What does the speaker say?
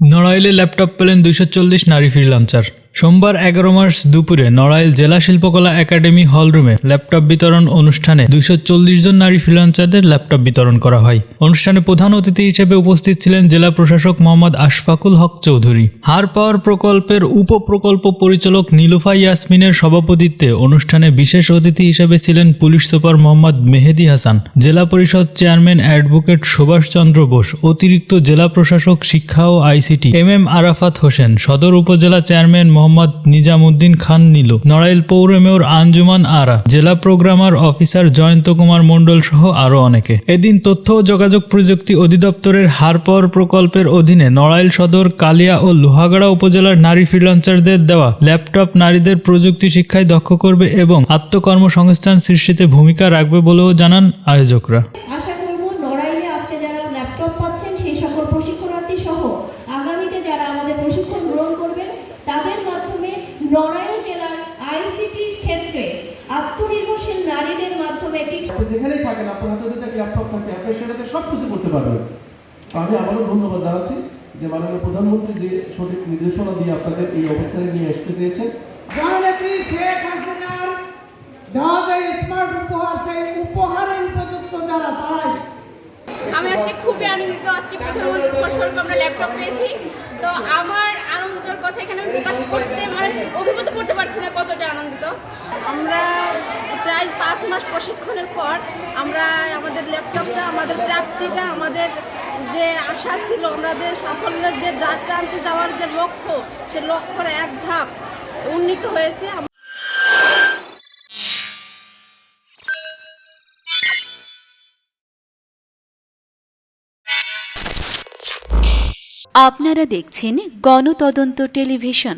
নড়াইলে laptop পেলেন দুইশো চল্লিশ নারী ফ্রিলান্সার সোমবার এগারো মার্চ দুপুরে নড়াইল জেলা শিল্পকলা একাডেমি হলরুমে ল্যাপটপ বিতরণ অনুষ্ঠানে দুইশো চল্লিশ জন নারী ফ্রিলান্সারদের ল্যাপটপ বিতরণ করা হয়। অনুষ্ঠানে প্রধান অতিথি হিসেবে উপস্থিত ছিলেন জেলা প্রশাসক মোহাম্মদ আশফাকুল হক চৌধুরী। হার পাওয়ার প্রকল্পের উপপ্রকল্প পরিচালক নীলুফা ইয়াসমিনের সভাপতিত্বে অনুষ্ঠানে বিশেষ অতিথি হিসেবে ছিলেন পুলিশ সুপার মোহাম্মদ মেহেদি হাসান, জেলা পরিষদ চেয়ারম্যান অ্যাডভোকেট সুভাষচন্দ্র বোস, অতিরিক্ত জেলা প্রশাসক শিক্ষা ও ICT M M Arafat Hossain, সদর উপজেলা চেয়ারম্যান মোহাম্মদ নিজামুদ্দিন খান নীলু। নড়াইল পৌর মেয়র আঞ্জুমান আরা, জেলা প্রোগ্রামার অফিসার জয়ন্ত কুমার মণ্ডল সহ আরও অনেকে। এদিন তথ্য ও যোগাযোগ প্রযুক্তি অধিদপ্তরের হারপর প্রকল্পের অধীনে নড়াইল সদর, কালিয়া ও লোহাগাড়া উপজেলার নারী ফ্রিল্যান্সারদের দেওয়া ল্যাপটপ নারীদের প্রযুক্তি শিক্ষায় দক্ষ করবে এবং আত্মকর্মসংস্থান সৃষ্টিতে ভূমিকা রাখবে বলেও জানান আয়োজকরা। আগামীতে যারা আমাদের প্রশিক্ষণ গ্রহণ নড়াইল জেলার আইসিটির ক্ষেত্রে আত্মনির্ভরশীল নারীদের মাধ্যমে একটি যেখানেই থাকেন আপনার হাতে যদি ল্যাপটপ থাকে আপনি সেটাতে সব কিছু করতে পারবেন। আমি আবারও ধন্যবাদ জানাচ্ছি যে মাননীয় প্রধানমন্ত্রী যে সঠিক নির্দেশনা দিয়ে আপনাদের এই অবস্থানে নিয়ে আসতে চেয়েছেন। জননেত্রী শেখ হাসিনার দেওয়া যে স্মার্ট উপহার সেই উপহারের উপযুক্ত যারা তারাই আমি আজকে খুবই আনন্দিত আজকে প্রধানমন্ত্রী আমরা ল্যাপটপ পেয়েছি। তো আমার আনন্দের কথা এখানে আমি প্রকাশ করতে কতটা আমরা প্রায় পাঁচ মাস প্রশিক্ষণের পর আমরা আমাদের ল্যাপটপটা, আমাদের প্রাপ্তিটা, আমাদের যে আশা ছিল আমাদের সাফল্যের যে দ্বার প্রান্তে যাওয়ার যে লক্ষ্য, সে লক্ষ্যের এক ধাপ উন্নীত হয়েছে। আপনারা দেখছেন গণতদন্ত টেলিভিশন।